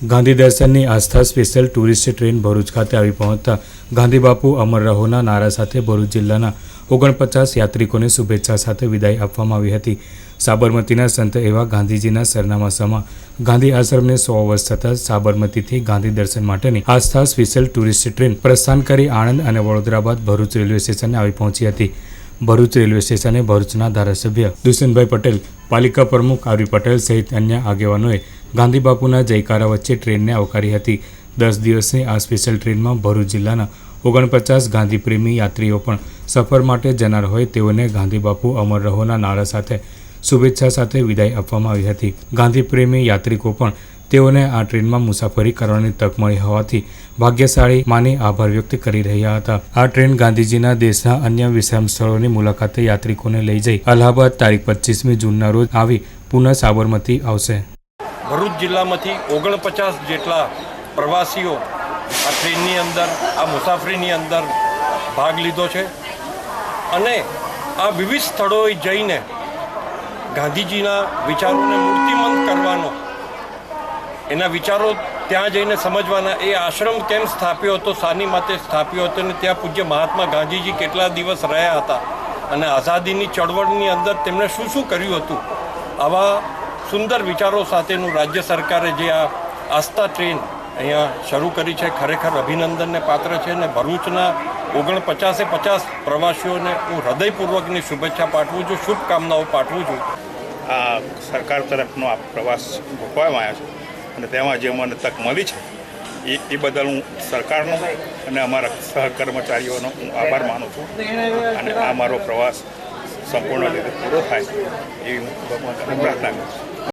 ગાંધી દર્શનની Aastha special tourist train Bharuch ખાતે આવી પહોંચતા ગાંધી બાપુ અમર રહોના નારા સાથે ભરૂચ જિલ્લાના ઓગણપચાસ યાત્રિકોને શુભેચ્છા સાથે વિદાય આપવામાં આવી હતી. સાબરમતીના સંત એવા ગાંધીજીના સરનામા સમા ગાંધી આશ્રમને સો વર્ષ થતાં સાબરમતીથી ગાંધી દર્શન માટેની આસ્થા સ્પેશિયલ ટુરિસ્ટ ટ્રેન પ્રસ્થાન કરી આણંદ અને વડોદરા બાદ ભરૂચ રેલવે સ્ટેશને આવી પહોંચી હતી. ભરૂચ રેલવે સ્ટેશને ભરૂચના ધારાસભ્ય દુષ્યંતભાઈ પટેલ પાલિકા પ્રમુખ આરવી પટેલ સહિત અન્ય આગેવાનોએ ગાંધી બાપુના જયકારા વચ્ચે ટ્રેનને આવકારી હતી. દસ દિવસની આ સ્પેશિયલ ટ્રેનમાં ભરૂચ જિલ્લાના ઓગણપચાસ ગાંધીપ્રેમી યાત્રીઓ પણ સફર માટે જનાર હોય તેઓને ગાંધી બાપુ અમર રહોના નારા સાથે શુભેચ્છા સાથે વિદાય આપવામાં આવી હતી. ગાંધીપ્રેમી યાત્રિકો પણ તેઓને આ ટ્રેનમાં મુસાફરી કરવાની તક મળી હોવાથી ભાગ્યશાળી માની આભાર વ્યક્ત કરી રહ્યા હતા. આ ટ્રેન ગાંધીજીના દેશના અન્ય વિશ્રામ સ્થળોની મુલાકાતે યાત્રિકોને લઈ જઈ અલ્હાબાદ તારીખ પચીસમી જૂનના રોજ આવી પુનઃ સાબરમતી આવશે. ભરૂચ જિલ્લામાંથી ઓગણપચાસ જેટલા પ્રવાસીઓ આ ટ્રેનની અંદર, આ મુસાફરીની અંદર ભાગ લીધો છે. અને આ વિવિધ સ્થળોએ જઈને ગાંધીજીના વિચારોને મૂર્તિમંત કરવાનો એના વિચારો ત્યાં જઈને સમજવાના. એ આશ્રમ કેમ સ્થાપ્યો હતો? સાની માટે સ્થાપ્યો હતો અને ત્યાં પૂજ્ય મહાત્મા ગાંધીજી કેટલા દિવસ રહ્યા હતા? અને આઝાદીની ચળવળની અંદર તેમણે શું શું કર્યું હતું? આવા સુંદર વિચારો સાથેનું રાજ્ય સરકારે જે આ આસ્થા ટ્રેન અહીંયા શરૂ કરી છે, ખરેખર અભિનંદનને પાત્ર છે અને ભરૂચના ઓગણપચાસે પચાસ પ્રવાસીઓને હું હૃદયપૂર્વકની શુભેચ્છા પાઠવું છું, શુભકામનાઓ પાઠવું છું. આ સરકાર તરફનો આ પ્રવાસ ગોઠવવામાં આવ્યો છે. અને તેમાં જે મને તક મળી છે, એ એ બદલ હું સરકારનો અને અમારા સહકર્મચારીઓનો હું આભાર માનું છું. અને આ મારો પ્રવાસ સંપૂર્ણ રીતે પૂરો થાય, એવી હું ભગવાન પ્રાર્થના કરું છું.